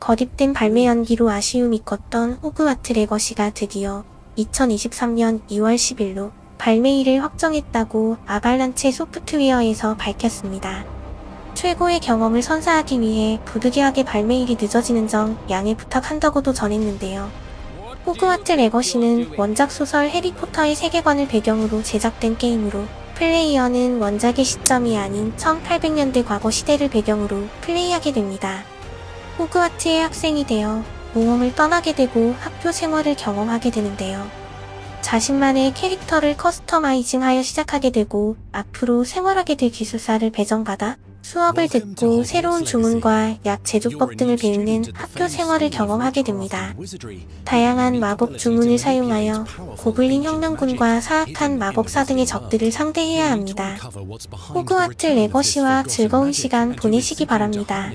거듭된 발매 연기로 아쉬움이 컸던 호그와트 레거시가 드디어 2023년 2월 10일로 발매일을 확정했다고 아발란체 소프트웨어에서 밝혔습니다. 최고의 경험을 선사하기 위해 부득이하게 발매일이 늦어지는 점 양해 부탁한다고도 전했는데요. 호그와트 레거시는 원작 소설 해리포터의 세계관을 배경으로 제작된 게임으로 플레이어는 원작의 시점이 아닌 1800년대 과거 시대를 배경으로 플레이하게 됩니다. 호그와트의 학생이 되어 모험을 떠나게 되고 학교 생활을 경험하게 되는데요. 자신만의 캐릭터를 커스터마이징하여 시작하게 되고 앞으로 생활하게 될 기술사를 배정받아 수업을 듣고 새로운 주문과 약 제조법 등을 배우는 학교 생활을 경험하게 됩니다. 다양한 마법 주문을 사용하여 고블린 혁명군과 사악한 마법사 등의 적들을 상대해야 합니다. 호그와트 레거시와 즐거운 시간 보내시기 바랍니다.